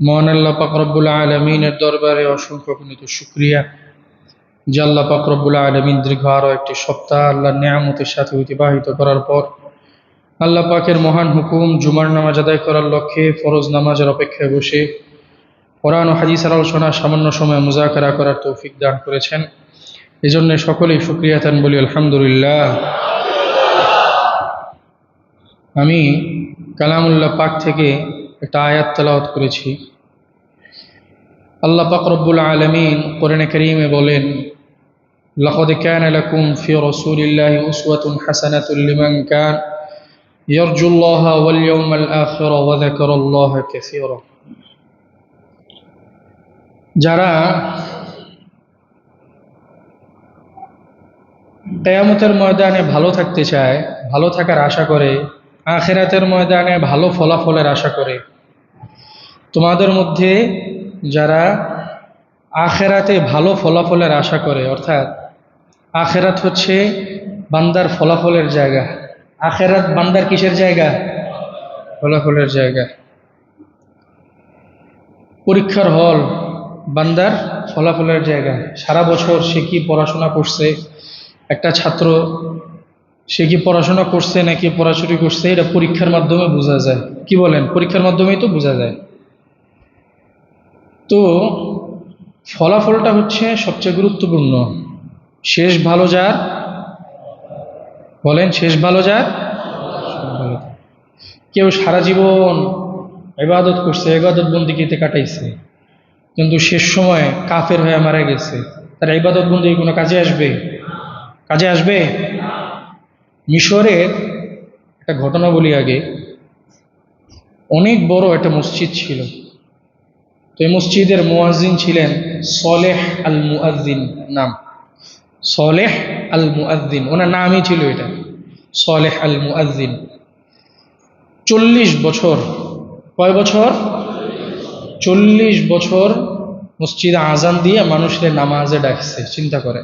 মহান আল্লাহ পাকরবুল আলমিনের দরবারে অসংখ্য গণিত শুক্রিয়া। যে আল্লাহ পাকরবুল আলমিন দীর্ঘ আরও একটি সপ্তাহ আল্লাহ নিয়ামতের সাথে অতিবাহিত করার পর আল্লাহ পাকের মহান হুকুম জুমার নামাজ আদায় করার লক্ষ্যে ফরজ নামাজের অপেক্ষায় বসে কোরআন ও হাদিস আলোচনা সামান্য সময় মুজাকারা করার তৌফিক দান করেছেন। এজন্য সকলেই শুক্রিয়া তান বলি, আলহামদুলিল্লাহ। আমি কালামুল্লাহ পাক থেকে একটা আয়াত তেলাওয়াত করেছি আল্লাহ পাক রব্বুল আলমিন কোরআনে করিমে বলেন لقد كان لكم في رسول الله أسوة حسنة لمن كان يرجو الله واليوم الآخر وذكر الله كثيرا যারা কেয়ামতের ময়দানে ভালো থাকতে চায় ভালো থাকার আশা করে আখেরাতের ময়দানে ভালো ফলাফলের আশা করে। তোমাদের মধ্যে যারা আখেরাতে ভালো ফলাফলের আশা করে, অর্থাৎ আখেরাত হচ্ছে বান্দার ফলাফলের জায়গা। আখেরাত বান্দার কিসের জায়গা? ফলাফলের জায়গা। পরীক্ষার হল বান্দার ফলাফলের জায়গা। সারা বছর সে কি পড়াশোনা করছে? একটা ছাত্র সে কি পড়াশোনা করছে নাকি পড়াশুটি করছে, এটা পরীক্ষার মাধ্যমে বোঝা যায়। কি বলেন? পরীক্ষার মাধ্যমেই তো বোঝা যায়। তো ফলাফলটা হচ্ছে সবচেয়ে গুরুত্বপূর্ণ। শেষ ভালো যার? বলেন, শেষ ভালো যার? কেউ সারা জীবন এবাদত করছে এবাদত বন্দিকিতে কাটাইছে। কিন্তু শেষ সময় কাফের হয়ে মারা গেছে। তার ইবাদত বন্দি কোনো কাজে আসবে? কাজে আসবে? মিশরের একটা ঘটনা বলি আগে। অনেক বড় একটা মসজিদ ছিল। তো এই মসজিদের মুয়াজ্জিন ছিলেন সলেহ আল মুআদ্দিন নাম। সলেহ আল মুআদ্দিন ওনার নামই ছিল এটা। সলেহ আল মুআদ্দিন চল্লিশ বছর, কয় বছর? চল্লিশ বছর মসজিদে আজান দিয়ে মানুষের নামাজে ডাকছে, চিন্তা করে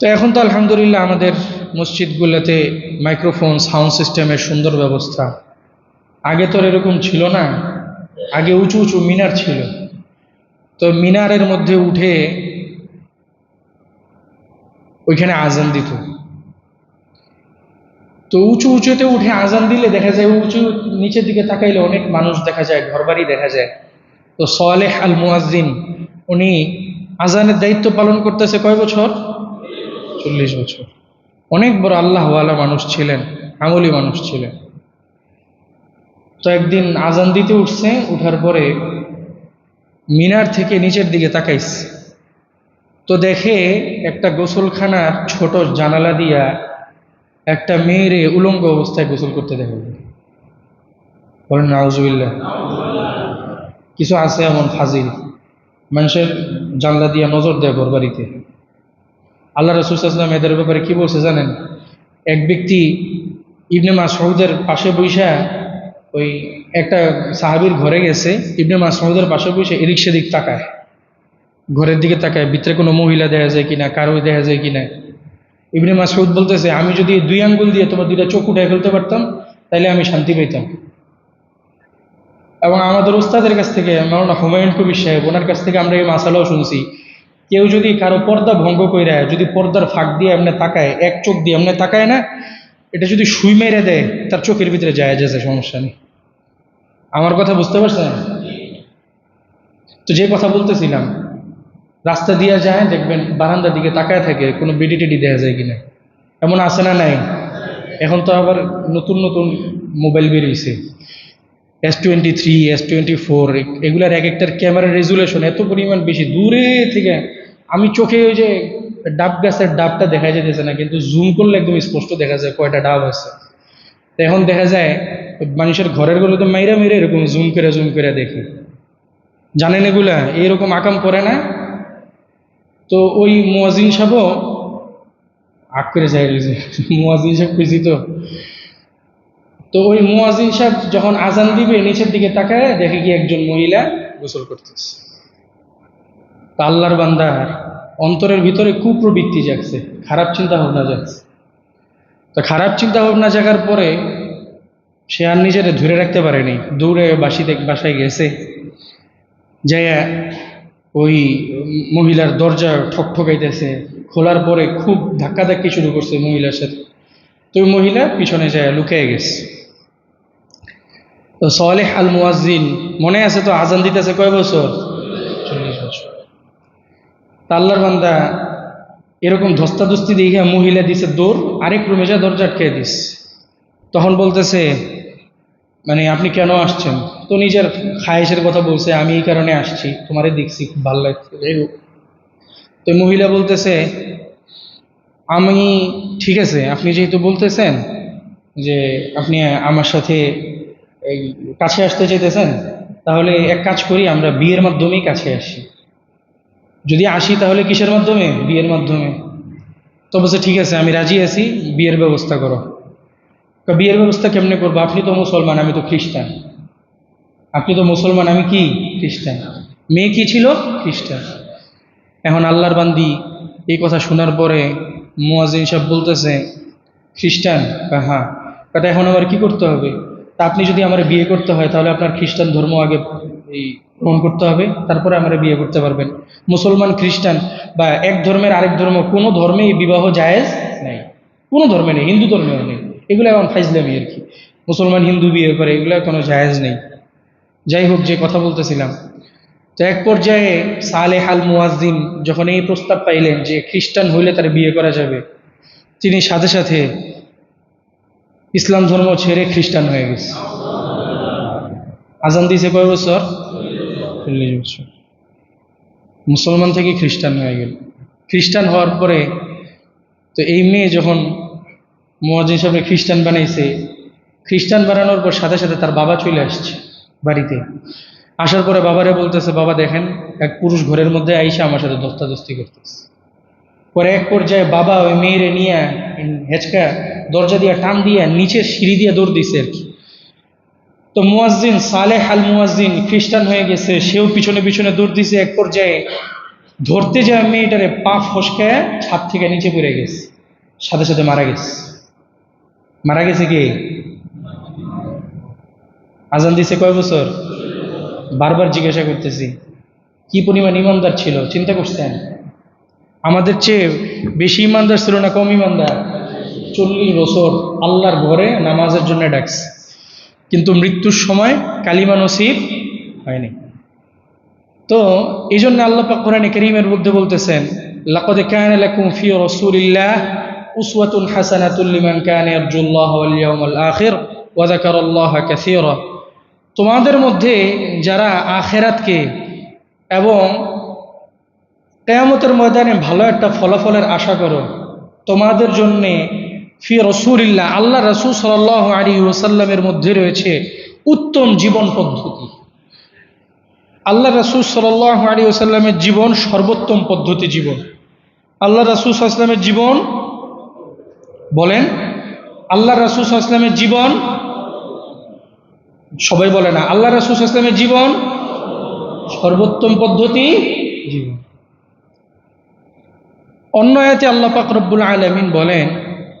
তো এখন তো আলহামদুলিল্লাহ আমাদের মসজিদগুলোতে মাইক্রোফোন, সাউন্ড সিস্টেমের সুন্দর ব্যবস্থা। আগে তো এরকম ছিল না। আগে উঁচু উঁচু মিনার ছিল। তো মিনারের মধ্যে উঠে ওইখানে আজান দিত। তো উঁচু উঁচুতে উঠে আজান দিলে দেখা যায় উঁচু নিচের দিকে তাকাইলে অনেক মানুষ দেখা যায়, ঘরবাড়ি দেখা যায়। তো সোয়ালেহ আল মুয়াজ্জিন উনি আজানের দায়িত্ব পালন করতেছে কয় বছর? চল্লিশ বছর। অনেক বড় আল্লাহওয়ালা মানুষ ছিলেন, আমলি মানুষ ছিলেন। তো একদিন আজান দিতে উঠছে, উঠার পরে মিনার থেকে নিচের দিকে তাকাইছে। তো দেখে একটা গোসলখানার ছোট জানালা দিয়া একটা মেয়েরে উলঙ্গ অবস্থায় গোসল করতে দেখা। যায় বলেন, নাউজুবিল্লাহ। কিছু আছে এমন ফাজিল। মানুষের জানলা দিয়া নজর দেয় ঘর বাড়িতে। আল্লাহ রসুলাম এদের ব্যাপারে কি বলছে জানেন? এক ব্যক্তি ইবনে মাসউদের পাশে বৈশা ওই একটা সাহাবির ঘরে গেছে, ইবনে মাসউদের পাশে বসে এদিক সেদিক তাকায়। ঘরের দিকে তাকায়, ভিতরে কোনো মহিলা দেখা যায় কিনা কারও দেখা যায় কিনা। ইবনে মাসউদ বলতেছে, আমি যদি দুই আঙ্গুল দিয়ে তোমার দুইটা চোখ উঠে ফেলতে পারতাম তাহলে আমি শান্তি পেতাম এবং আমাদের উস্তাদের কাছ থেকে মাওলানা হুমায়ুন কবির সাহেব, ওনার কাছ থেকে আমরা এই মাসালাও শুনছি। কেউ যদি কারও পর্দা ভঙ্গ করে যদি পর্দার ফাঁক দিয়ে এমনি তাকায়, এক চোখ দিয়ে এমনি তাকায় না, এটা যদি সুই মেরে দেয়, তার চোখের ভিতরে যায় যাচ্ছে সমস্যা নেই। আমার কথা বুঝতে পারছেন? তো যে কথা বলতেছিলাম, রাস্তা দিয়ে যায়, দেখবেন বারান্দার দিকে তাকায় থাকে, কোনো বিডি টিডি দেওয়া যায় কিনা। এমন আছে না নাই? এখন তো আবার নতুন নতুন মোবাইল বেরিয়েছে। S twenty three S twenty four এগুলার এক একটার ক্যামেরার রেজুলেশন এত পরিমাণ বেশি। দূরে থেকে আমি চোখে ওই যে ডাব গাছের ডাবটা দেখা যেতেছে না, কিন্তু জুম করলে একদম স্পষ্ট দেখা যায় কয়টা ডাব আছে। এখন দেখা যায়, মানুষের ঘরেরগুলো তো মাইরা মেরে এরকম জুম করে জুম করে দেখি। জানেন এগুলা? এইরকম আকাম করে না। তো ওই মোয়াজিন সাহেবও আগ করে যাই মোয়াজিন সাহেব খুঁজি তো। তো ওই মুয়াজিন সাহেব যখন আজান দিবে, নিচের দিকে তাকায়, দেখে কি একজন মহিলা গোসল করতেছে। আল্লাহর বান্দার অন্তরের ভিতরে কুপ্রবৃত্তি জাগছে, খারাপ চিন্তা ভাবনা জাগছে। তো খারাপ চিন্তা ভাবনা জাগার পরে সে আর নিজেরে ধরে রাখতে পারেনি, দূরে বাসিতে, বাসায় গেছে। যাইয়া ওই মহিলার দরজা ঠক ঠকাইতেছে, খোলার পরে খুব ধাক্কাধাক্কি শুরু করছে মহিলার সাথে। তো মহিলা পিছনে যায় লুকিয়ে গেছে। তো সলেহ আল মুয়াজ্জিন মনে আছে তো? আজান দিতেছে কয় বছর? চল্লিশ বছর। তা আল্লাহর বান্দা এরকম ধস্তাধস্তি দেখে মহিলা দিছে দৌড় আরেক রুমে যা দরজা আটকে দিস তখন বলতেছে মানে আপনি কেন আসছেন? তো নিজের খায়েশের কথা বলছে আমি এই কারণে আসছি তোমারে দেখছি খুব ভালো লাগছে। যাই হোক। তো মহিলা বলতেছে আমি ঠিক আছে আপনি যেহেতু বলতেছেন যে আপনি আমার সাথে এই কাছে আসতে চাইতেছেন, তাহলে এক কাজ করি, আমরা বিয়ের মাধ্যমেই কাছে আসি। যদি আসি, তাহলে কিসের মাধ্যমে? বিয়ের মাধ্যমে। তো বলছে, ঠিক আছে, আমি রাজি আছি, বিয়ের ব্যবস্থা করো। বিয়ের ব্যবস্থা কেমনে করব? আপনি তো মুসলমান, আমি তো খ্রিস্টান। আপনি তো মুসলমান, আমি কি? খ্রিস্টান। মেয়ে কি ছিল? খ্রিস্টান। এখন আল্লাহর বান্দি এই কথা শোনার পরে মুয়াজিন সাহেব বলতেছে, খ্রিস্টান? হ্যাঁ। কাটা এখন আবার কি করতে হবে? তা আপনি যদি আমার বিয়ে করতে হয়, তাহলে আপনার খ্রিস্টান ধর্ম আগে এই গ্রহণ করতে হবে, তারপরে আমরা বিয়ে করতে পারবেন। মুসলমান, খ্রিস্টান বা এক ধর্মের আরেক ধর্ম, কোনো ধর্মেই বিবাহ জায়েজ নেই। কোনো ধর্মে নেই, হিন্দু ধর্মেও নেই। এগুলো এখন ফাইজলামি আর কি। মুসলমান, হিন্দু বিয়ে করে, এগুলো কোনো জায়েজ নেই। যাই হোক, যে কথা বলতেছিলাম, তো এক পর্যায়ে সালেহ আল মুয়াজ্জিন যখন এই প্রস্তাব পাইলেন যে খ্রিস্টান হইলে তার বিয়ে করা যাবে, তিনি সাথে সাথে ইসলাম ধর্ম ছেড়ে খ্রিস্টান হয়ে গেছে। আজান দিয়েছে কয় বছর? চল্লিশ বছর। মুসলমান থেকে খ্রিস্টান হয়ে গেল। খ্রিস্টান হওয়ার পরে তো এই মেয়ে যখন মোয়াজিন সাহেব খ্রিস্টান বানাইছে, খ্রিস্টান বানানোর পর সাথে সাথে তার বাবা চলে আসছে বাড়িতে। আসার পরে বাবারে বলতেছে, বাবা দেখেন, এক পুরুষ ঘরের মধ্যে আইসা আমার সাথে দস্তাদস্তি করতেছে। পরে এক পর্যায়ে বাবা ওই মেয়েরে নিয়ে হেঁচকা দরজা দিয়ে টান দিয়ে নিচে সিঁড়ি দিয়ে দৌড় দিছে আর কি। তো মুয়াজ্জিন, সালেহ আল মুয়াজ্জিন খ্রিস্টান হয়ে গেছে, সেও পিছনে পিছনে দৌড় দিছে, এক পর্যায়ে ধরতে যায় মেয়েটারে পা ফসকায় ছাদ থেকে নিচে পড়ে গেছে, সাথে সাথে মারা গেছে। মারা গেছে কি? আজান দিছে কয় বছর? বারবার জিজ্ঞাসা করতেছি, কি পরিমাণ ইমানদার ছিল, চিন্তা করছেন? আমাদের চেয়ে বেশি ইমানদার ছিল না কম ইমানদার? চল্লিশ বছর আল্লাহর ঘরে নামাজের জন্য ডাকছে। কিন্তু মৃত্যুর সময় কালিমা নসিব হয়নি। তো এই জন্য আল্লাহ পাক করিমের মধ্যে বলতেছেন, লাকদ কানা লাকুম ফি রাসূলিল্লাহ উসওয়াতুন হাসানাতুল লিমান কানা ইয়ারজুল্লাহ ওয়াল ইয়াউমাল আখির ওয়া যাকারাল্লাহা তোমাদের মধ্যে যারা আখেরাতকে এবং কেয়ামতের ময়দানে ভালো একটা ফলাফলের আশা করো। তোমাদের জন্যে ফি রসুলিল্লাহ, আল্লাহ রসুল সাল আলী ওসাল্লামের মধ্যে রয়েছে উত্তম জীবন পদ্ধতি। আল্লাহ রসুল সাল আলী ওসাল্লামের জীবন সর্বোত্তম পদ্ধতি জীবন। আল্লাহ রসুল সাল্লামের জীবন বলেন, আল্লাহ রসুল সাল্লামের জীবন সবাই বলে না, আল্লাহ রসুল সাল্লামের জীবন সর্বোত্তম পদ্ধতি জীবন। অন্য আয়াতে আল্লাহ পাক রব্বুল আলামিন বলেন,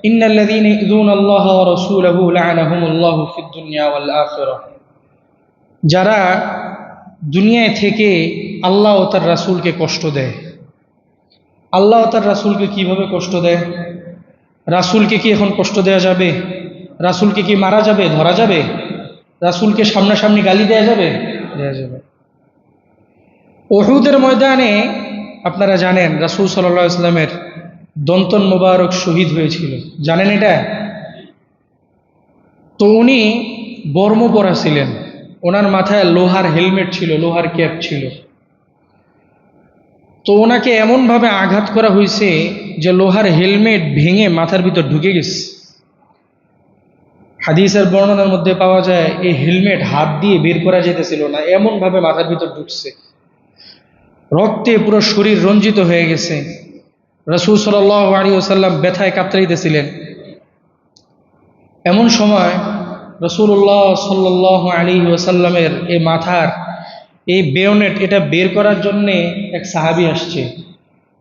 ইন্নাল্লাযীনা ইযুনা আল্লাহ ওয়া রাসূলাহু লা'আনাহুমুল্লাহু ফিদ দুনিয়া ওয়াল আখিরাহ. যারা দুনিয়ায় থেকে আল্লাহ ও তার রাসূলকে কষ্ট দেয়। আল্লাহ ও তার রাসূলকে কীভাবে কষ্ট দেয়? রাসূলকে কি এখন কষ্ট দেওয়া যাবে? রাসূলকে কি মারা যাবে? ধরা যাবে? রাসূলকে সামনাসামনি গালি দেওয়া যাবে? দেওয়া যাবে। ওহুদের ময়দানে আপনারা জানেন রাসুল সাল্লাহ ইসলামের দন্তন মোবারক শহীদ হয়েছিল। জানেন এটা? তো উনি বর্ম পরা ছিলেন। ওনার মাথায় লোহার হেলমেট ছিল, লোহার ক্যাপ ছিল। তো ওনাকে এমনভাবে আঘাত করা হয়েছে যে লোহার হেলমেট ভেঙে মাথার ভিতর ঢুকে গেছে। হাদিসের বর্ণনার মধ্যে পাওয়া যায়, এই হেলমেট হাত দিয়ে বের করা যেতেছিল না, এমনভাবে মাথার ভিতর ঢুকছে। রক্তে পুরো শরীর রঞ্জিত হয়ে গেছে। রসুল সাল আলী ওসাল্লাম ব্যথায় কাতরাইতেছিলেন এমন সময় রসুল্লাহ সাল্লাহ আলী ওসাল্লামের এই মাথার এই বেয়নেট এটা বের করার জন্যে এক সাহাবি আসছে।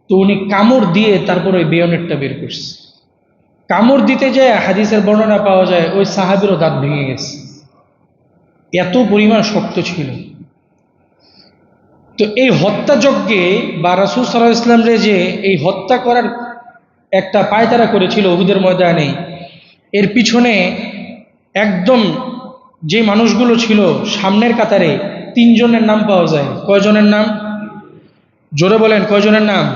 তো উনি কামড় দিয়ে তারপর ওই বেয়নেটটা বের করছে। কামড় দিতে যে হাদিসের বর্ণনা পাওয়া যায়, ওই সাহাবিরও দাঁত ভেঙে গেছে। এত পরিমাণ শক্ত ছিল। তো এই হত্যাযজ্ঞে বা রাসুল সাল্লাহ ইসলামরে যে এই হত্যা করার একটা পায়তারা করেছিল অহুদের ময়দানে, এর পিছনে একদম যে মানুষগুলো ছিল সামনের কাতারে তিনজনের নাম পাওয়া যায়। কয়জনের নাম? জোরে বলেন, কয়জনের নাম?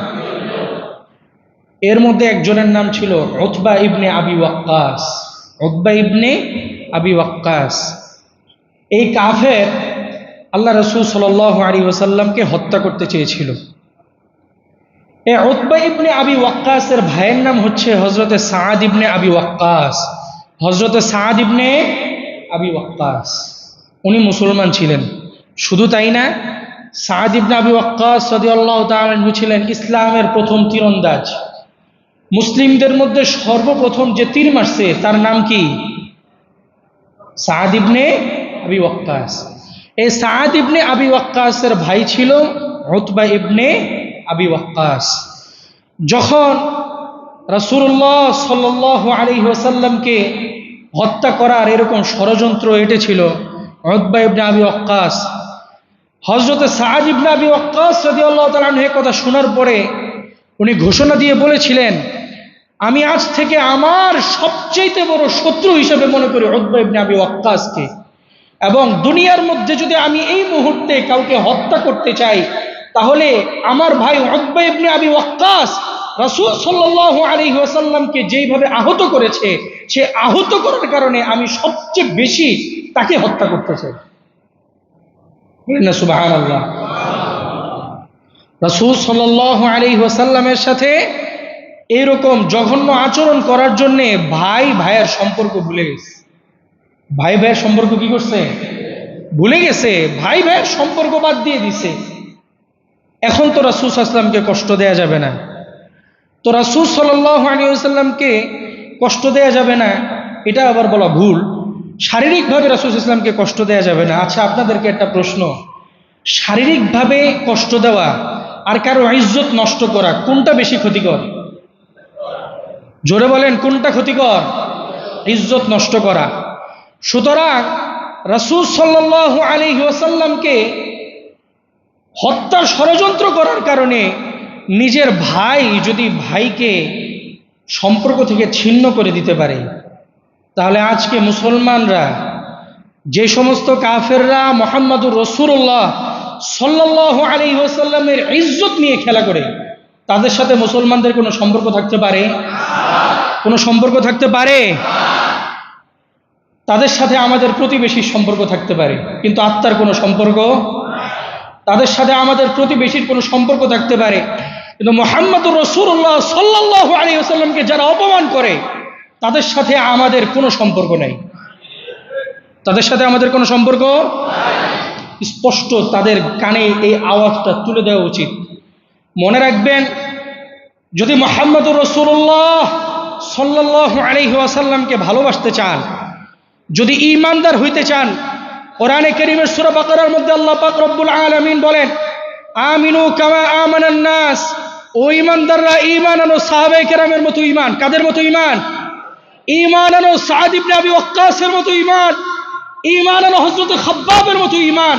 এর মধ্যে একজনের নাম ছিল ওতবা ইবনে আবি ওয়াক্কাস। ওতবা ইবনে আবি ওয়াক্কাস। এই কাফের আল্লাহ রসুল সাল আলী ওসাল্লামকে হত্যা করতে চেয়েছিল। এ ওতবা ইবনে আবি ওয়াক্কাসের ভাইয়ের নাম হচ্ছে হজরতে সাদ ইবনে আবি ওয়াক্কাস। হজরতে সাদ ইবনে আবি ওয়াক্কাস। উনি মুসলমান ছিলেন। শুধু তাই না সাদ ইবনে আবি ওয়াক্কাস সদি আল্লাহ তালু ছিলেন ইসলামের প্রথম তীরন্দাজ। মুসলিমদের মধ্যে সর্বপ্রথম যে তীর মারছে, তার নাম কি? সাদ ইবনে আবি ওয়াক্কাস। এই সাদ ইবনে আবি ওয়াক্কাসের ভাই ছিল হতবা ইবনে আবি ওয়াক্কাস। যখন রাসূলুল্লাহ সাল্লাল্লাহু আলাইহি ওয়াসাল্লামকে হত্যা করার এরকম ষড়যন্ত্র এটেছিল হতবা ইবনে আবি ওয়াক্কাস। হজরত সাদ ইবনে আবি ওয়াক্কাস রাদিয়াল্লাহু তাআলা আনহু কথা শোনার পরে উনি ঘোষণা দিয়ে বলেছিলেন, আমি আজ থেকে আমার সবচেয়ে বড় শত্রু হিসেবে মনে করি হতবা ইবনে আবি ওয়াক্কাসকে। এবং দুনিয়ার মধ্যে যদি আমি এই মুহূর্তে কাউকে হত্যা করতে চাই, তাহলে আমার ভাই হকবা ইবনে আবি ওয়াক্কাস রাসূল সাল্লাল্লাহু আলাইহি ওয়াসাল্লামকে যেইভাবে আহত করেছে, সে আহত করার কারণে আমি সবচেয়ে বেশি তাকে হত্যা করতে চাই। না, সুবহানাল্লাহ। রাসূল সাল্লাল্লাহু আলাইহি ওয়াসাল্লামের সাথে এইরকম জঘন্য আচরণ করার জন্যে ভাই ভাইয়ের সম্পর্ক ভুলে গেছে। ভাই ভাইয়ের সম্পর্ক কি করছে? ভুলে গেছে। ভাই ভাইয়ের সম্পর্ক বাদ দিয়ে দিছে। এখন তো রাসুল আসলামকে কষ্ট দেয়া যাবে না। তো রাসুল সাল্লামকে কষ্ট দেয়া যাবে না। এটা আবার বলা ভুল। শারীরিকভাবে রাসুস ইসলামকে কষ্ট দেয়া যাবে না। আচ্ছা আপনাদেরকে একটা প্রশ্ন। শারীরিকভাবে কষ্ট দেওয়া আর কারও ইজ্জত নষ্ট করা কোনটা বেশি ক্ষতিকর? জোরে বলেন, কোনটা ক্ষতিকর? ইজ্জত নষ্ট করা। সুতরাং রাসুল সাল্লাহ আলী ওয়াসাল্লামকে হত্যার ষড়যন্ত্র করার কারণে নিজের ভাই যদি ভাইকে সম্পর্ক থেকে ছিন্ন করে দিতে পারে, তাহলে আজকে মুসলমানরা, যে সমস্ত কাফেররা মোহাম্মদুর রসুল্লাহ সাল্লাহ আলী ওসাল্লামের ইজ্জত নিয়ে খেলা করে, তাদের সাথে মুসলমানদের কোনো সম্পর্ক থাকতে পারে? কোনো সম্পর্ক থাকতে পারে? তাদের সাথে আমাদের প্রতিবেশীর সম্পর্ক থাকতে পারে, কিন্তু আত্মার কোনো সম্পর্ক তাদের সাথে আমাদের প্রতিবেশীর কোনো সম্পর্ক থাকতে পারে। কিন্তু মোহাম্মদুর রসুল্লাহ সাল্লাহ আলী যারা অপমান করে, তাদের সাথে আমাদের কোনো সম্পর্ক নেই। তাদের সাথে আমাদের কোনো সম্পর্ক স্পষ্ট তাদের কানে এই আওয়াজটা তুলে দেওয়া উচিত। মনে রাখবেন, যদি মোহাম্মদ রসুল্লাহ সাল্লাহ আলহি আসাল্লামকে ভালোবাসতে চান যদি ইমানদার হইতে চান, কোরআনে করিমের সুরা বাকারার মধ্যে আল্লাহ পাক রব্বুল আলামিন বলেন, আমিনু কামা আমানান নাস। ও ইমানদাররা ইমান আনো সাহাবে কেরামের মতো ইমান কাদের মতো ইমান ইমান আনো সাদ ইবনে আবি ওয়াক্কাসের মতো ইমান ইমান আনো হযরত খাব্বাবের মতো ঈমান।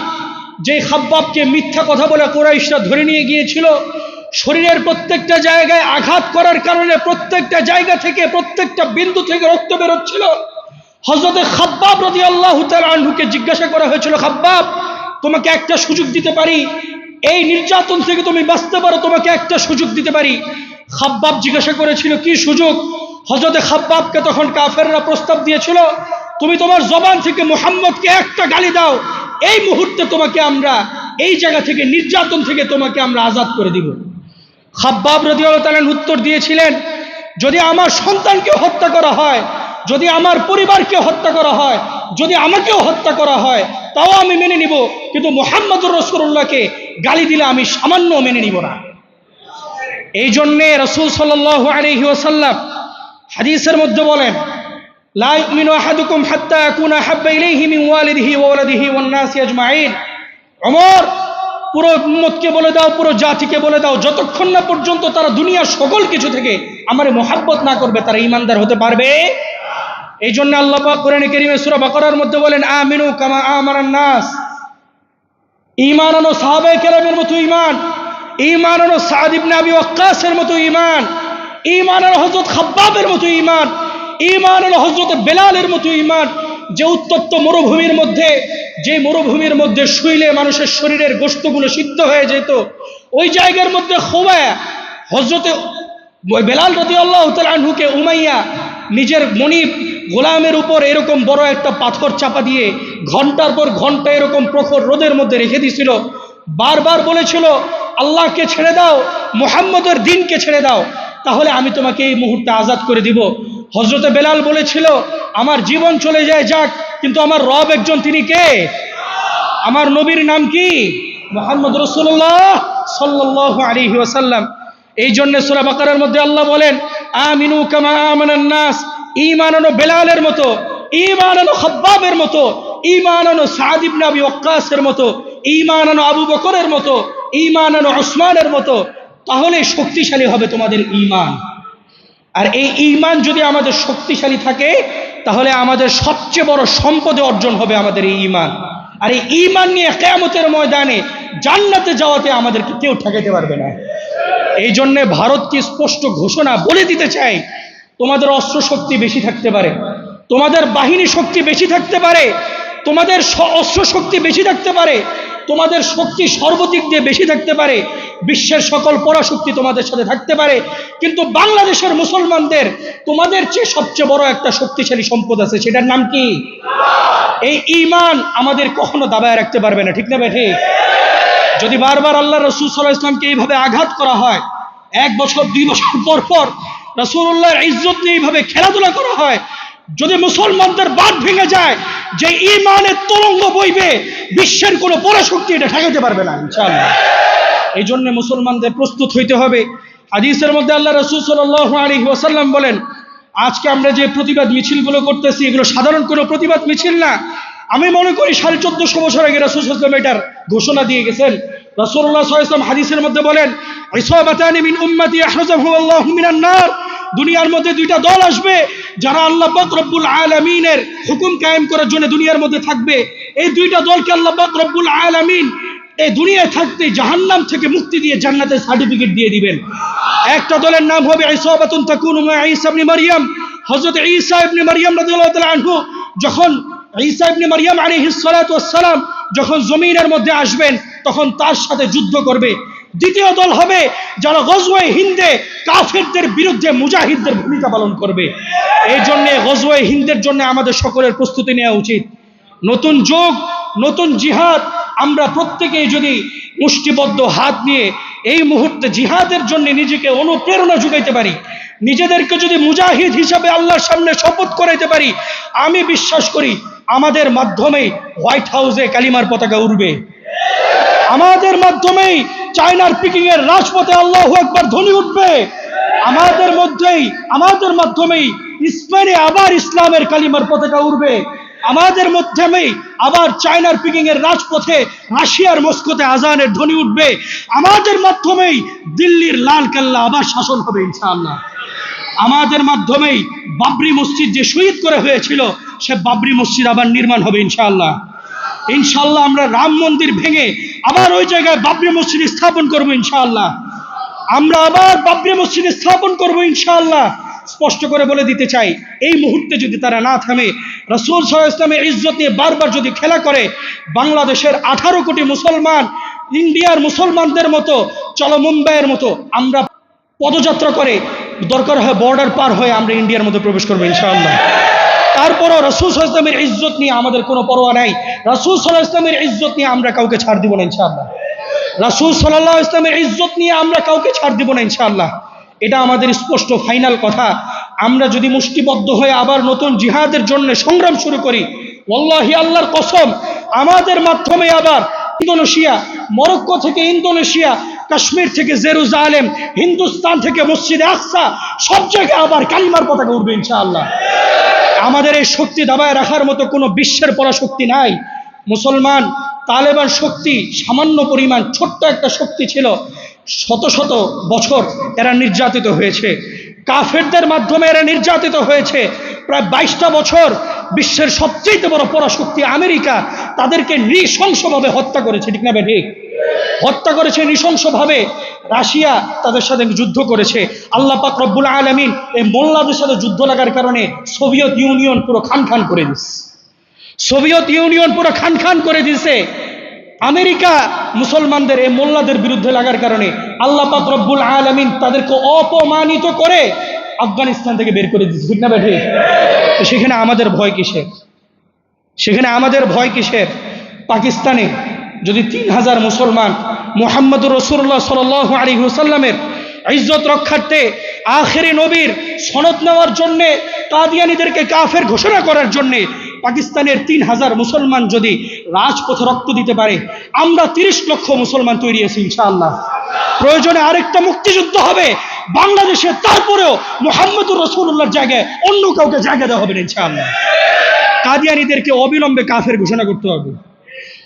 যে খাব্বাবকে মিথ্যা কথা বলে কোরাইশরা ধরে নিয়ে গিয়েছিল, শরীরের প্রত্যেকটা জায়গায় আঘাত করার কারণে প্রত্যেকটা জায়গা থেকে, প্রত্যেকটা বিন্দু থেকে রক্ত বেরোচ্ছিল। হজরতে খাব্বাব রদি আল্লাহ আনহুকে জিজ্ঞাসা করা হয়েছিল, খাব্বাব, তোমাকে একটা সুযোগ দিতে পারি? এই নির্যাতন থেকে তুমি বাঁচতে পারো, তোমাকে একটা সুযোগ দিতে পারি। খাব্বাব জিজ্ঞাসা করেছিল, কি সুযোগ? হজরতে খাব্বাবকে তখন কাফেররা প্রস্তাব দিয়েছিল, তুমি তোমার জবান থেকে মোহাম্মদকে একটা গালি দাও, এই মুহূর্তে তোমাকে আমরা, এই জায়গা থেকে, নির্যাতন থেকে তোমাকে আমরা আজাদ করে দিব। খাব্বাব রদি আল্লাহ উত্তর দিয়েছিলেন, যদি আমার সন্তানকে হত্যা করা হয় যদি আমার পরিবারকে হত্যা করা হয়, যদি আমাকেও হত্যা করা হয়, তাও আমি মেনে নিব। কিন্তু মোহাম্মদুর রসুল্লাহকে গালি দিলে আমি সামান্য মেনে নিব না। এই জন্যে রসুল সাল্লাসাল্লাম হাদিসের মধ্যে বলেন অমর, পুরো বলে দাও, পুরো জাতিকে বলে দাও, যতক্ষণ না পর্যন্ত তারা দুনিয়ার সকল কিছু থেকে আমার মহাব্বত না করবে, তারা ইমানদার হতে পারবে। এই জন্য আল্লাহ পাক কোরআনে কারিমে সূরা বাকারার মধ্যে বলেন, আমিনু কামা আমারান নাস। ঈমান আনো সাহাবায়ে কেরামের মতো ঈমান ঈমান আনো সাদ ইবনে আবি মতো ঈমান ঈমান আনো হযরত খাব্বাবের মতো ঈমান ঈমান আনো হযরত বেলালের মতো ঈমান, যে উত্তপ্ত মরুভূমির মধ্যে, যে মরুভূমির মধ্যে শুইলে মানুষের শরীরের গোশতগুলো সিদ্ধ হয়ে যেত, ওই জায়গার মধ্যে খোবা হজরতে বেলাল রদি আল্লাহ আনহুকে উমাইয়া নিজের মনিব গোলামের উপর এরকম বড় একটা পাথর চাপা দিয়ে ঘণ্টার পর ঘণ্টা এরকম প্রখর রোদের মধ্যে রেখে দিছিল বারবার বলেছিল, আল্লাহকে ছেড়ে দাও, মোহাম্মদের দিনকে ছেড়ে দাও, তাহলে আমি তোমাকে এই মুহূর্তে আজাদ করে দিব। হজরতে বেলাল বলেছিল, আমার জীবন চলে যায় যাক, কিন্তু আমার রব একজন, তিনি কে? আমার নবীর নাম কি? মোহাম্মদ রসুল্লাহ সাল্লাহ আলী ওয়াসাল্লাম। এই জন্য সুরা বাকারের মধ্যে আল্লাহ বলেন, আমিনু কামা আমানান নাস বেলালের মতো, ঈমানানো খাব্বাবের মতো, ঈমানানো সাদ ইবনে আবি মতো, ঈমানানো আবু বকরের মতো, ঈমানানো ওসমানের মতো, তাহলে শক্তিশালী হবে তোমাদের ঈমান। আর এই ঈমান যদি আমাদের শক্তিশালী থাকে, তাহলে আমাদের সবচেয়ে বড় সম্পদে অর্জন হবে আমাদের এই ঈমান। আর এই ঈমান নিয়ে কেয়ামতের ময়দানে জান্নাতে যাওয়াতে আমাদেরকে কেউ ঠেকাতে পারবে না। এই জন্যে ভারতকে স্পষ্ট ঘোষণা বলে দিতে চাই, তোমাদের অস্ত্র শক্তি বেশি থাকতে পারে, তোমাদের বাহিনী শক্তি বেশি থাকতে পারে, তোমাদের অস্ত্র শক্তি বেশি থাকতে পারে, তোমাদের শক্তি সর্বদিক দিয়ে বেশি থাকতে পারে, বিশ্বের সকল পরাশক্তি তোমাদের সাথে থাকতে পারে, কিন্তু বাংলাদেশের মুসলমানদের তোমাদের চেয়ে সবচেয়ে বড় একটা শক্তিশালী সম্পদ আছে, সেটার নাম কি? এই ঈমান আমাদের কখনো দাবায় রাখতে পারবে না, ঠিক না ভাই, ঠিক? যদি বারবার আল্লাহ রসুল সাল্লাহ ইসলামকে এইভাবে আঘাত করা হয়, এক বছর, দুই বছর পর পর রসুল্লাহর ইজ্জত নিয়ে এইভাবে খেলাধুলা করা হয়, যদি মুসলমানদের বাদ ভেঙে যায়, যে ইমানের তরঙ্গ বইবে, বিশ্বের কোনো পরাশক্তি এটা ঠেকাতে পারবে না, ইনশাআল্লাহ। এই জন্য মুসলমানদের প্রস্তুত হইতে হবে। হাদিসের মধ্যে আল্লাহ রসুল সাল্লাহ আলী ওয়াসাল্লাম বলেন, আজকে আমরা যে প্রতিবাদ মিছিলগুলো করতেছি, এগুলো সাধারণ কোনো প্রতিবাদ মিছিল না। আমি মনে করি সাড়ে চোদ্দশো বছর আগে রাসুল ইসলাম এটার ঘোষণা দিয়ে গেছেন। রাসুল্লাহ ইসলাম হাদিসের মধ্যে বলেন দুনিয়ার মধ্যে দুইটা দল আসবে, যারা আল্লাহ পাক রব্বুল আলামিনের হুকুম কায়েম করার জন্য দুনিয়ার মধ্যে থাকবে। এই দুইটা দলকে আল্লাহ পাক রব্বুল আলামিন এই দুনিয়ায় থাকতে জাহান্নাম থেকে মুক্তি দিয়ে জান্নাতের সার্টিফিকেট দিয়ে দিবেন। একটা দলের নাম হবে ইসাবাতুন তাকুনু ঈসা ইবনে মারইয়াম রাদিয়াল্লাহু তাআলা আনহু যখন ঈসা ইবনে মারইয়াম আলাইহিস সালাতু ওয়াস সালাম যখন জমিনের মধ্যে আসবেন, তখন তার সাথে যুদ্ধ করবে। দ্বিতীয় দল হবে যারা গজওয়ে হিন্দে কাফেরদের বিরুদ্ধে মুজাহিদদের ভূমিকা পালন করবে। এই জন্যে গজওয়ে হিন্দের জন্য আমাদের সকলের প্রস্তুতি নেওয়া উচিত। নতুন যোগ, নতুন জিহাদ, আমরা প্রত্যেকেই যদি মুষ্টিবদ্ধ হাত নিয়ে এই মুহূর্তে জিহাদের জন্য নিজেকে অনুপ্রেরণা যোগাইতে পারি নিজেদেরকে যদি মুজাহিদ হিসাবে আল্লাহর সামনে শপথ করাইতে পারি, আমি বিশ্বাস করি আমাদের মাধ্যমেই হোয়াইট হাউসে কালিমার পতাকা উড়বে। আমাদের মাধ্যমেই চায়নার পিকিং এর রাজপথে আল্লাহ একবার ধ্বনি উঠবে। আমাদের মধ্যেই, আমাদের মাধ্যমেই স্পেনে আবার ইসলামের কালিমার পতাকা উঠবে আমাদের মাধ্যমেই আবার চায়নার পিকিং এর রাজপথে রাশিয়ার মস্কোতে আজানের ধ্বনি উঠবে। আমাদের মাধ্যমেই দিল্লির লাল কেল্লা আবার শাসন হবে, ইনশাআল্লাহ। আমাদের মাধ্যমেই বাবরি মসজিদ যে শহীদ করে হয়েছিল, সে বাবরি মসজিদ আবার নির্মাণ হবে, ইনশাআল্লাহ। ইনশাআল্লাহ আমরা রাম মন্দির ভেঙে আবার ওই জায়গায় বাবরি মসজিদ স্থাপন করব, ইনশাআল্লাহ। আমরা আবার বাবরি মসজিদ স্থাপন করব, ইনশাআল্লাহ। স্পষ্ট করে বলে দিতে চাই, এই মুহূর্তে যদি তারা না থামে, রসুল সাহা ইসলামের ইজ্জত নিয়ে বারবার যদি খেলা করে, বাংলাদেশের আঠারো কোটি মুসলমান, ইন্ডিয়ার মুসলমানদের মতো, চলো মুম্বাইয়ের মতো, আমরা পদযাত্রা করে দরকার হয় বর্ডার পার হয়ে আমরা ইন্ডিয়ার মধ্যে প্রবেশ করব ইনশাআল্লাহ। তারপরও রসুল সাল্লাহ ইসলামের ইজ্জত নিয়ে আমাদের কোনো পরোয়া নাই। রসুল সাল্লাহ ইসলামের ইজ্জত নিয়ে আমরা কাউকে ছাড় দিব না ইনশাআল্লাহ। রাসুল সাল্লাহ ইসলামের ইজ্জত নিয়ে আমরা কাউকে ছাড় দিব না ইনশাআল্লাহ। এটা আমাদের স্পষ্ট ফাইনাল কথা। আমরা যদি মুষ্টিবদ্ধ হয়ে আবার নতুন জিহাদের জন্য সংগ্রাম শুরু করি ওল্লাহি আল্লাহর কসম, আমাদের মাধ্যমে আবার ইন্দোনেশিয়া, মরক্কো থেকে ইন্দোনেশিয়া, কাশ্মীর থেকে জেরুজালেম, হিন্দুস্তান থেকে মসজিদে আকসা, সব জায়গায় আবার কালিমার পতাকা উঠবে ইনশাআল্লাহ। আমাদের এই শক্তি দাবায় রাখার মতো কোনো বিশ্বের পরাশক্তি নাই। মুসলমান, তালেবান শক্তি সামান্য পরিমাণ ছোট্ট একটা শক্তি ছিল। শত শত বছর এরা নির্যাতিত হয়েছে। কাফেরদের মাধ্যমে এরা নির্যাতিত হয়েছে। প্রায় বাইশটা বছর বিশ্বের সবচেয়ে বড় পরাশক্তি আমেরিকা তাদেরকে নৃশংসভাবে হত্যা করেছে, ঠিক না বে ঠিক। হত্যা করেছে নৃশংসভাবে। রাশিয়া তাদের সাথে যুদ্ধ করেছে। আল্লাহ পাক রব্বুল আলমিন এই মোল্লাদের সাথে যুদ্ধ লাগার কারণে সোভিয়েত ইউনিয়ন পুরো খান খান করে দিচ্ছে সোভিয়েত ইউনিয়ন পুরো খান খান করে দিছে। আমেরিকা মুসলমানদের এই মোল্লাদের বিরুদ্ধে লাগার কারণে আল্লাহ পাক আলমিন তাদেরকে অপমানিত করে আফগানিস্তান থেকে বের করে দিচ্ছে ঠিক না বেঠে সেখানে আমাদের ভয় কিসের? সেখানে আমাদের ভয় কিসের? পাকিস্তানে যদি তিন হাজার মুসলমান মোহাম্মদুর রসুল্লাহ সাল আলী হুসাল্লামের ইজ্জত রক্ষার্থে আখেরি নবীর সনদ নেওয়ার জন্যে কাদিয়ানিদেরকে কাফের ঘোষণা করার জন্যে পাকিস্তানের তিন হাজার মুসলমান যদি রাজপথে রক্ত দিতে পারে, আমরা তিরিশ লক্ষ মুসলমান তৈরি আছি ইনশাআল্লাহ। প্রয়োজনে আরেকটা মুক্তিযুদ্ধ হবে, বাংলাদেশে তারপরেও মোহাম্মদুর রসুল্লাহর জায়গায় অন্য কাউকে জায়গা দেওয়া হবে না, ইনশাআল্লাহ। কাদিয়ানিদেরকে অবিলম্বে কাফের ঘোষণা করতে হবে।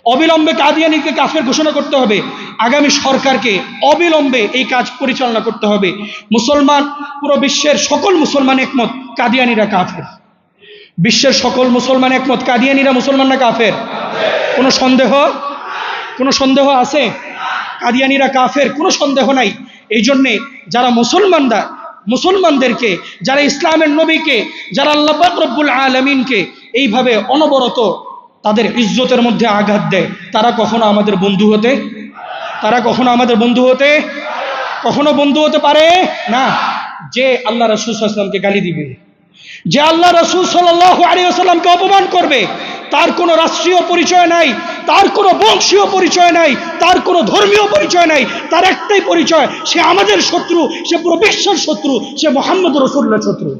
অবিলম্বে কাদিয়ানিকে কাফের ঘোষণা করতে হবে। আগামী সরকারকে অবিলম্বে এই কাজ পরিচালনা করতে হবে। মুসলমান, পুরো বিশ্বের সকল মুসলমান একমত, কাদিয়ানিরা কাফের। বিশ্বের সকল মুসলমান একমত। কাদিয়ানিরা মুসলমান না কাফের? কোনো সন্দেহ? কোনো সন্দেহ আছে? কাদিয়ানিরা কাফের, কোনো সন্দেহ নাই। এই জন্যে যারা মুসলমানরা, মুসলমানদেরকে, যারা ইসলামের নবীকে, যারা আল্লাহ রব্বুল আলমিনকে এইভাবে অনবরত তাদের ইজ্জতের মধ্যে আঘাত দেয়, তারা কখনো আমাদের বন্ধু হতে, তারা কখনো আমাদের বন্ধু হতে, কখনো বন্ধু হতে পারে না। যে আল্লাহ রসুল সাল্লামকে গালি দিবে। যে আল্লাহ রসুল সাল্লাহ অপমান করবে, তার কোনো রাষ্ট্রীয় পরিচয় নাই, তার কোনো বংশীয় পরিচয় নাই, তার কোনো ধর্মীয় পরিচয় নাই, তার একটাই পরিচয়, সে আমাদের শত্রু, সে পুরো বিশ্বের শত্রু, সে মোহাম্মদ রসুল্লাহ শত্রু।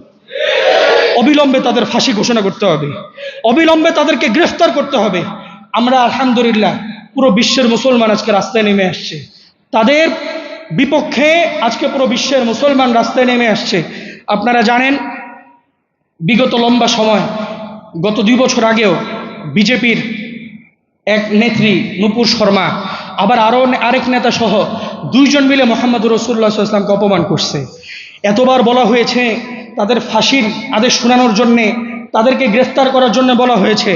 অবিলম্বে তাদের ফাঁসি ঘোষণা করতে হবে, অবিলম্বে তাদেরকে গ্রেফতার করতে হবে। আমরা আলহামদুলিল্লাহ পুরো বিশ্বের মুসলমান আজকে রাস্তায় নেমে আসছে। তাদের বিপক্ষে আজকে পুরো বিশ্বের মুসলমান রাস্তায় নেমে আসছে। আপনারা জানেন বিগত লম্বা সময়, গত দুই বছর আগেও বিজেপির এক নেত্রী নুপুর শর্মা, আবার আরও আরেক নেতা সহ দুইজন মিলে মোহাম্মদ রসুল্লাহ ইসলামকে অপমান করছে। এতবার বলা হয়েছে তাদের ফাঁসির আদেশ শোনানোর জন্যে, তাদেরকে গ্রেফতার করার জন্য বলা হয়েছে,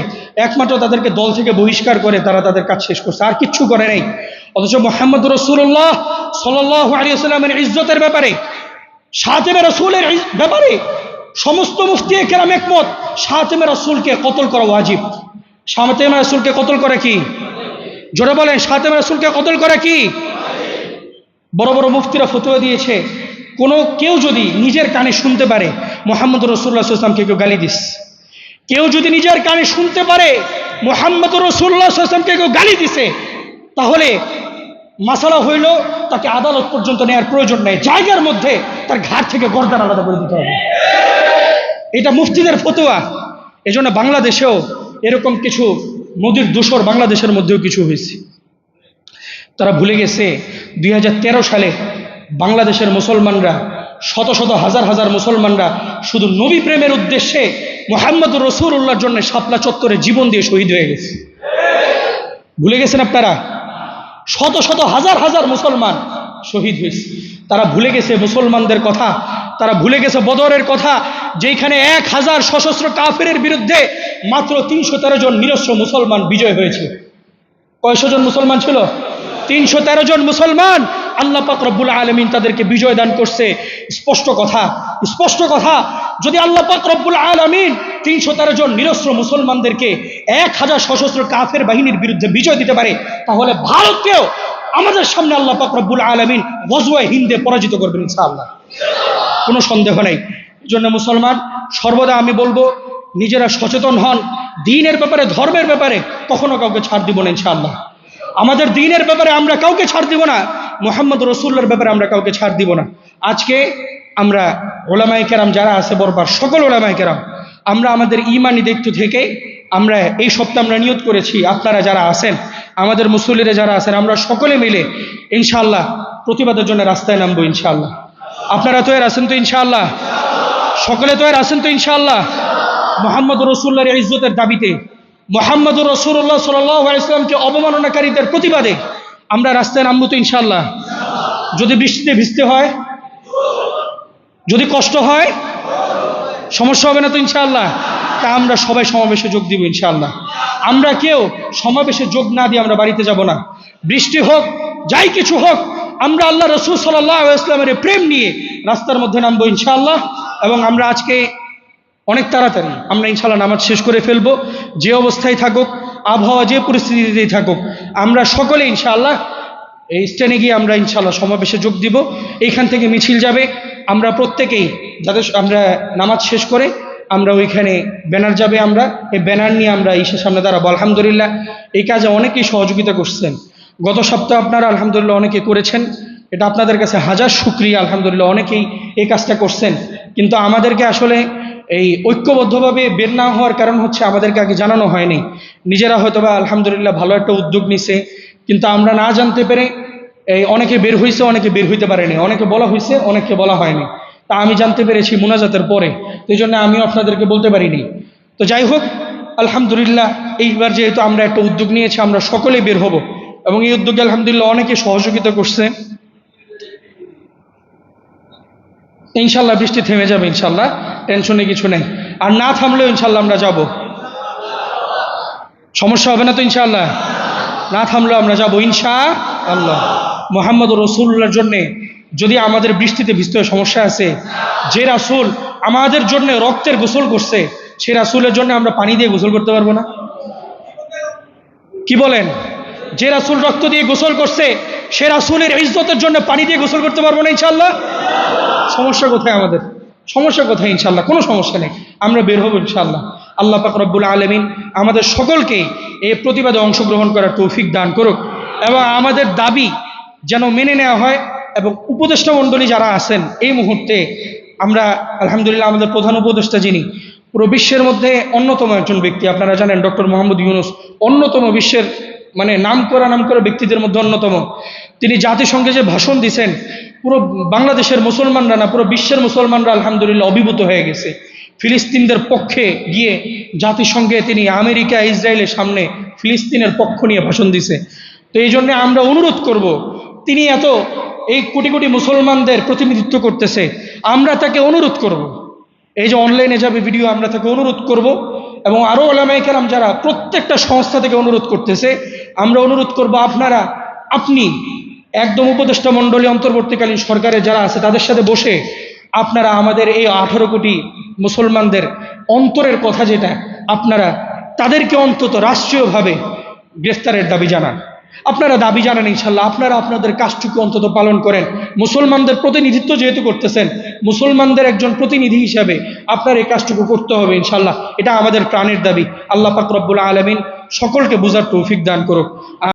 একমাত্র তাদেরকে দল থেকে বহিষ্কার করে তারা তাদের কাজ শেষ করছে, আর কিচ্ছু করে নেই। অথচ মোহাম্মদ রসুল্লাহ সাল্লাহ আলিয়াল্লামের ইজ্জতের ব্যাপারে, সাতেমে রসুলের ব্যাপারে সমস্ত মুফতি কেরাম একমত সাতেমে রসুলকে কতল করা ওয়াজিব। সাতেমে রসুলকে কতল করে কি? জোরে বলেন সাতেমে রসুলকে কতল করে কি? বড় বড় মুফতিরা ফতোয়া দিয়েছে, কোনো কেউ যদি নিজের কানে শুনতে পারে, মোহাম্মদ রসুল্লাহ ইসলামকে কেউ গালি দিস। কেউ যদি নিজের কানে শুনতে পারে, মোহাম্মদ রসুল্লাহ ইসলামকে কেউ গালি দিছে, তাহলে মাসালা হইল, তাকে আদালত পর্যন্ত নেওয়ার প্রয়োজন নেই। জায়গার মধ্যে তার ঘাট থেকে গর্দান আলাদা করে দিতে হবে। এটা মুফতিদের ফতোয়া। এজন্য বাংলাদেশেও এরকম কিছু মোদির দোষর বাংলাদেশের মধ্যেও কিছু হয়েছে। তারা ভুলে গেছে, দুই হাজার তেরো সালে বাংলাদেশের মুসলমানরা, শত শত হাজার হাজার মুসলমানরা শুধু নবী প্রেমের উদ্দেশ্যে মোহাম্মদ রসুল রসুল্লাহর জন্য শাপলা চত্বরে জীবন দিয়ে শহীদ হয়ে গেছে। ভুলে গেছেন আপনারা? শত শত হাজার হাজার মুসলমান শহীদ হয়েছে। তারা ভুলে গেছে মুসলমানদের কথা, তারা ভুলে গেছে বদরের কথা যেখানে এক হাজার সশস্ত্র কাফের বিরুদ্ধে মাত্র তিনশো তেরো জন নিরস্ব মুসলমান বিজয় হয়েছে। কয়শো জন মুসলমান ছিল? তিনশো তেরো জন মুসলমান আল্লাহ পাক রব্বুল আলমিন তাদেরকে বিজয় দান করছে। স্পষ্ট কথা। স্পষ্ট কথা, যদি আল্লাহ পাক রব্বুল আলমিন তিনশো তেরো জন নিরস্ত্র মুসলমানদেরকে এক হাজার সশস্ত্র কাফের বাহিনীর বিরুদ্ধে বিজয় দিতে পারে, তাহলে ভারতকেও আমাদের সামনে আল্লাহ পাক রব্বুল আলমিন গজওয়ায় হিন্দে পরাজিত করবেন ইনশাআল্লাহ। কোনো সন্দেহ নেই। এই জন্য মুসলমান, সর্বদা আমি বলব, নিজেরা সচেতন হন। দিনের ব্যাপারে, ধর্মের ব্যাপারে কখনো কাউকে ছাড় দিব না ইনশাআল্লাহ। আমাদের দিনের ব্যাপারে আমরা কাউকে ছাড় দিব না। মোহাম্মদ রসুল্লার ব্যাপারে আমরা কাউকে ছাড় দিব না। আজকে আমরা ওলামাই কেরাম যারা আছে, বরবার সকল ওলামাই কেরাম, আমরা আমাদের ইমানি দায়িত্ব থেকে আমরা এই সপ্তাহ আমরা নিয়ত করেছি। আপনারা যারা আছেন, আমাদের মুসল্লিরা যারা আছেন, আমরা সকলে মিলে ইনশাল্লাহ প্রতিবাদের জন্য রাস্তায় নামবো ইনশাল্লাহ আপনারা তো এর আছেন তো ইনশাল্লাহ সকলে তো এর আছেন তো ইনশাল্লাহ মোহাম্মদ রসুল্লাহর ইজ্জতের দাবিতে, মোহাম্মদ রসুল্লাহ সাল্লামকে অবমাননাকারীদের প্রতিবাদে আমরা রাস্তায় নামবো তো ইনশাল্লাহ যদি বৃষ্টিতে ভিজতে হয়, যদি কষ্ট হয়, সমস্যা হবে না তো ইনশাল্লাহ তা আমরা সবাই সমাবেশে যোগ দিব ইনশাল্লাহ আমরা কেউ সমাবেশে যোগ না দিয়ে আমরা বাড়িতে যাব না। বৃষ্টি হোক, যাই কিছু হোক, আমরা আল্লাহ রসুল সাল্লাহ ইসলামের প্রেম নিয়ে রাস্তার মধ্যে নামবো ইনশাআল্লাহ এবং আমরা আজকে অনেক তাড়াতাড়ি আমরা ইনশাআল্লাহ নামাজ শেষ করে ফেলব। যে অবস্থায় থাকুক আবহাওয়া যে পরিস্থিতিতেই থাকুক, আমরা সকলে ইনশাআল্লাহ এই স্ট্যান্ডে গিয়ে আমরা ইনশাআল্লাহ সমাবেশে যোগ দিব। এইখান থেকে মিছিল যাবে। আমরা প্রত্যেকেই যাদের আমরা নামাজ শেষ করে আমরা ওইখানে ব্যানার যাবে আমরা। এই ব্যানার নিয়ে আমরা ঈশের সামনে দাঁড়াবো। আলহামদুলিল্লাহ, এই কাজে অনেকেই সহযোগিতা করছেন। গত সপ্তাহে আপনারা আলহামদুলিল্লাহ অনেকে করেছেন। এটা আপনাদের কাছে হাজার শুক্রিয়া। আলহামদুলিল্লাহ, অনেকেই এই কাজটা করছেন। কিন্তু আমাদেরকে আসলে এই ঐক্যবদ্ধভাবে বের না হওয়ার কারণ হচ্ছে আমাদেরকে আগে জানানো হয়নি। নিজেরা হয়তো বা আলহামদুলিল্লাহ ভালো একটা উদ্যোগ নিছে, কিন্তু আমরা না জানতে পেরে এই অনেকে বের হয়েছে অনেকে বের হইতে পারেনি। অনেকে বলা হয়েছে অনেককে বলা হয়নি। তা আমি জানতে পেরেছি মুনাজাতের পরে। এই জন্য আমিও আপনাদেরকে বলতে পারিনি। তো যাই হোক, আলহামদুলিল্লাহ এইবার যেহেতু আমরা একটা উদ্যোগ নিয়েছি, আমরা সকলেই বের হব। এবং এই উদ্যোগে আলহামদুলিল্লাহ অনেকে সহযোগিতা করছে। ইনশাল্লাহ বৃষ্টি থেমে যাবে ইনশাল্লাহ, টেনশনে কিছু নেই। আর না থামলেও ইনশাল্লাহ আমরা যাব। সমস্যা হবে না তো ইনশাল্লাহ। না থামলেও আমরা যাব ইনশা আল্লাহ মোহাম্মদ রসুল্লার জন্যে যদি আমাদের বৃষ্টিতে ভিজতে সমস্যা আছে, যে রাসুল আমাদের জন্য রক্তের গোসল করছে, সে রাসুলের জন্য আমরা পানি দিয়ে গোসল করতে পারব না। কি বলেন? যে রাসুল রক্ত দিয়ে গোসল করছে, সে রাসুলের ইজ্জতের জন্য পানি দিয়ে গোসল করতে পারব না ইনশাল্লাহ সমস্যা কোথায় আমাদের? সমস্যা কোথায় ইনশাল্লাহ কোনো সমস্যা নেই। আমরা বের হব ইনশাল্লাহ আল্লাহ পাক রব্বুল আলমিন আমাদের সকলকে এই প্রতিবাদে অংশগ্রহণ করার তৌফিক দান করুক এবং আমাদের দাবি যেন মেনে নেওয়া হয় এবং উপদেষ্টা মণ্ডলী যারা আছেন, এই মুহূর্তে আমরা আলহামদুলিল্লাহ আমাদের প্রধান উপদেষ্টা যিনি, পুরো বিশ্বের মধ্যে অন্যতম একজন ব্যক্তি। আপনারা জানেন ডক্টর মোহাম্মদ ইউনুস অন্যতম বিশ্বের মানে নাম করা নাম করা ব্যক্তিদের মধ্যে অন্যতম। তিনি জাতিসংঘে যে ভাষণ দিছেন, পুরো বাংলাদেশের মুসলমানরা না, পুরো বিশ্বের মুসলমানরা আলহামদুলিল্লাহ অভিভূত হয়ে গেছে। ফিলিস্তিনদের পক্ষে গিয়ে জাতিসংঘে তিনি আমেরিকা, ইসরায়েলের সামনে ফিলিস্তিনের পক্ষ নিয়ে ভাষণ দিছে। তো এই জন্যে আমরা অনুরোধ করব, তিনি এত এই কোটি কোটি মুসলমানদের প্রতিনিধিত্ব করতেছে, আমরা তাকে অনুরোধ করব। এই যে অনলাইনে যাবে ভিডিও আমরা তাকে অনুরোধ করব এবং আরও ওলামাইকেরাম যারা প্রত্যেকটা সংস্থা থেকে অনুরোধ করতেছে, আমরা অনুরোধ করব আপনারা, আপনি, একদম উপদেষ্টা মণ্ডলী অন্তর্বর্তীকালীন সরকারে যারা আছে তাদের সাথে বসে আপনারা আমাদের এই আঠারো কোটি মুসলমানদের অন্তরের কথা যেটা, আপনারা তাদেরকে অন্তত রাষ্ট্রীয়ভাবে গ্রেফতারের দাবি জানান। আপনারা দাবি জানান ইনশাল্লাহ, আপনারা আপনাদের কাজটুকু অন্তত পালন করেন। মুসলমানদের প্রতিনিধিত্ব যেহেতু করতেছেন, মুসলমানদের একজন প্রতিনিধি হিসাবে আপনার এই কাজটুকু করতে হবে ইনশাল্লাহ, এটা আমাদের প্রাণের দাবি। আল্লাহ পাক আলমিন সকলকে বোঝার তৌফিক দান করুক।